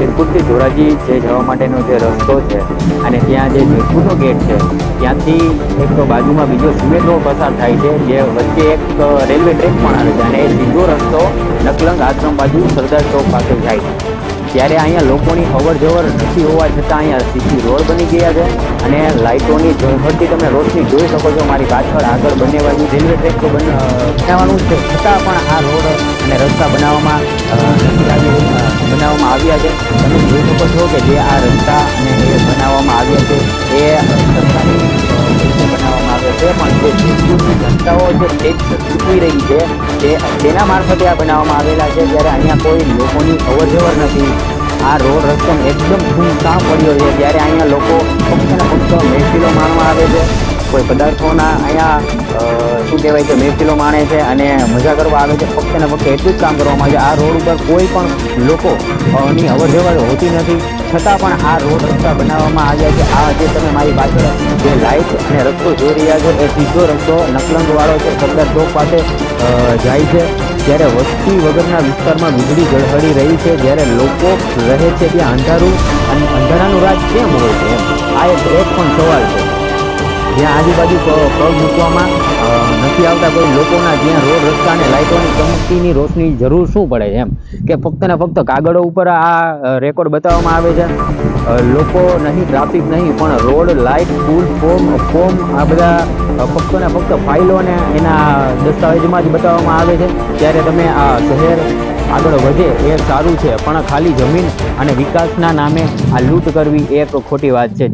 જેતપુરથી ધોરાજી જે જવા માટેનો જે રસ્તો છે અને ત્યાં જે જેતપુરનો ગેટ છે, ત્યાંથી એક બાજુમાં બીજો સિમેન્ટ પસાર થાય છે, જે વચ્ચે એક રેલવે ટ્રેક પણ આવે છે અને એ સીધો રસ્તો નકલંગ આશ્રમ બાજુ સરદાર ચોક પાસે જાય છે. ત્યારે અહીંયા લોકોની અવર જવર નથી હોવા છતાં અહીંયા સીધી રોડ બની ગયા છે અને લાઇટોની ઝળહળતી તમે રોશની જોઈ શકો છો, મારી પાછળ આગળ બંને બાજુ રેલવે ટ્રેક તો બનાવવાનું છે. છતાં પણ આ રોડ અને રસ્તા બનાવવામાં નથી બનાવવામાં આવ્યા છે તમે જોઈ શકો છો કે જે આ રસ્તા અને એ બનાવવામાં આવ્યા છે, એ સરકારી બનાવવામાં આવ્યા છે. પણ જે છે તે ચૂકવી રહી છે. તે તેના મારફતે આ બનાવવામાં આવેલા છે. જ્યારે અહીંયા કોઈ લોકોની અવરજવર નથી, આ રોડ રસ્તો એકદમ સુમસામ પડ્યો છે. જ્યારે અહીંયા લોકો ફક્ત ને આવે છે કોઈ પદાર્થોના અહીંયા શું કહેવાય છે મહેફિલો માણે છે અને મજા કરવા આવે છે. ફક્ત ને ફક્ત એટલું જ કામ કરવામાં આવે છે. આ રોડ ઉપર કોઈ પણ લોકોની અવર જવર હોતી નથી. છતાં પણ આ રોડ રસ્તા બનાવવામાં આવ્યા છે. આ જે તમે મારી પાછળ જે લાઇટ અને રસ્તો જોઈ રહ્યા છો, એ સીધો રસ્તો નકલંગવાળો છે. સરદાર ચોક પાસે જાય છે. જ્યારે વસ્તી વગરના વિસ્તારમાં વીજળી ગળહળી રહી છે. જ્યારે લોકો રહે છે ત્યાં અંધારું અને અંધારાનું રાજ કેમ હોય છે? આ એક એક પણ સવાલ છે. જ્યાં આજુબાજુ પગ મૂકવામાં નથી આવતા કોઈ લોકોના, જ્યાં રોડ રસ્તા અને લાઇટોની ચમકતીની રોશની જરૂર શું પડે એમ? કે ફક્ત ને ફક્ત કાગળો ઉપર આ રેકોર્ડ બતાવવામાં આવે છે? લોકો નહીં, ટ્રાફિક નહીં, પણ રોડ, લાઇટ, પુલ, ફોર્મ ફોર્મ, આ બધા ફક્ત ને ફક્ત ફાઇલોને એના દસ્તાવેજમાં જ બતાવવામાં આવે છે. ત્યારે તમે આ શહેર આગળ વધે એ સારું છે, પણ ખાલી જમીન અને વિકાસના નામે આ લૂંટ કરવી એક ખોટી વાત છે.